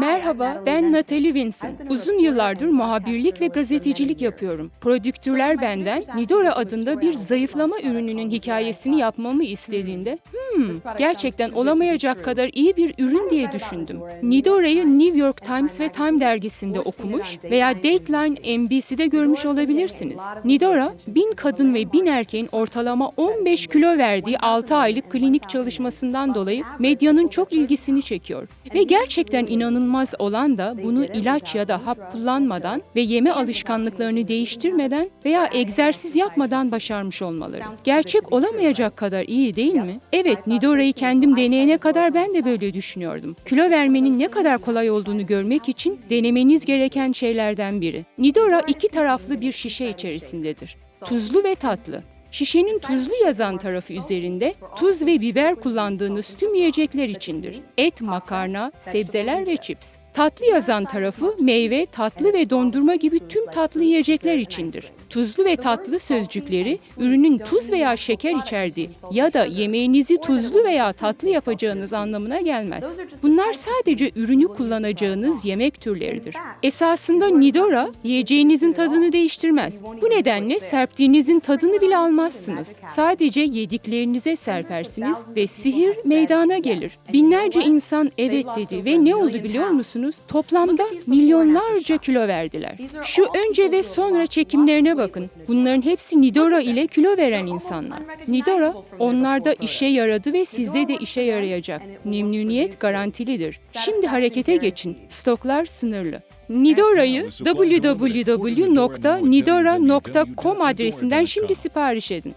Merhaba, ben Natalie Vincent. Uzun yıllardır muhabirlik ve gazetecilik yapıyorum. Prodüktörler benden Nidora adında bir zayıflama ürününün hikayesini yapmamı istediğinde, hmm, gerçekten olamayacak kadar iyi bir ürün diye düşündüm. Nidora'yı New York Times ve Time dergisinde okumuş veya Dateline NBC'de görmüş olabilirsiniz. Nidora, bin kadın ve bin erkeğin ortalama 15 kilo verdiği 6 aylık klinik çalışmasından dolayı medyanın çok ilgisini çekiyor. Ve gerçekten inanılmaz olan da bunu ilaç ya da hap kullanmadan ve yeme alışkanlıklarını değiştirmeden veya egzersiz yapmadan başarmış olmaları. Gerçek olamayacak kadar iyi değil mi? Evet, Nidora'yı kendim deneyene kadar ben de böyle düşünüyordum. Kilo vermenin ne kadar kolay olduğunu görmek için denemeniz gereken şeylerden biri. Nidora iki taraflı bir şişe içerisindedir. Tuzlu ve tatlı. Şişenin tuzlu yazan tarafı üzerinde tuz ve biber kullandığınız tüm yiyecekler içindir. Et, makarna, sebzeler ve chips. Tatlı yazan tarafı meyve, tatlı ve dondurma gibi tüm tatlı yiyecekler içindir. Tuzlu ve tatlı sözcükleri ürünün tuz veya şeker içerdiği ya da yemeğinizi tuzlu veya tatlı yapacağınız anlamına gelmez. Bunlar sadece ürünü kullanacağınız yemek türleridir. Esasında Nidora yiyeceğinizin tadını değiştirmez. Bu nedenle serptiğinizin tadını bile almazsınız. Sadece yediklerinize serpersiniz ve sihir meydana gelir. Binlerce insan evet dedi ve ne oldu biliyor musunuz? Toplamda milyonlarca kilo verdiler. Şu önce ve sonra çekimlerine bakın. Bunların hepsi Nidora ile kilo veren insanlar. Nidora onlarda işe yaradı ve sizde de işe yarayacak. Memnuniyet garantilidir. Şimdi harekete geçin. Stoklar sınırlı. Nidora'yı www.nidora.com adresinden şimdi sipariş edin.